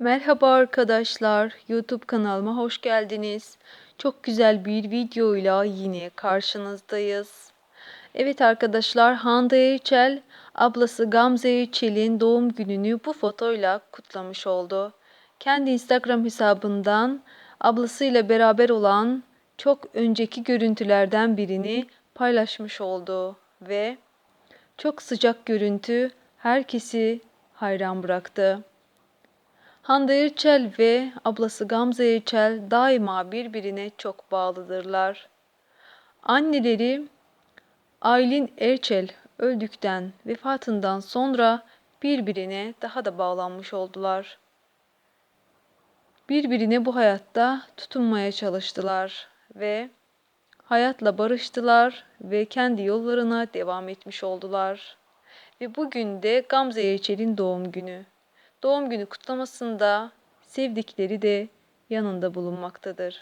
Merhaba arkadaşlar, YouTube kanalıma hoş geldiniz. Çok güzel bir videoyla yine karşınızdayız. Evet arkadaşlar, Hande Erçel ablası Gamze Erçel'in doğum gününü bu fotoyla kutlamış oldu. Kendi Instagram hesabından ablasıyla beraber olan çok önceki görüntülerden birini paylaşmış oldu ve çok sıcak görüntü herkesi hayran bıraktı. Hande Erçel ve ablası Gamze Erçel daima birbirine çok bağlıdırlar. Anneleri Aylin Erçel öldükten, vefatından sonra birbirine daha da bağlanmış oldular. Birbirine bu hayatta tutunmaya çalıştılar ve hayatla barıştılar ve kendi yollarına devam etmiş oldular. Ve bugün de Gamze Erçel'in doğum günü. Doğum günü kutlamasında sevdikleri de yanında bulunmaktadır.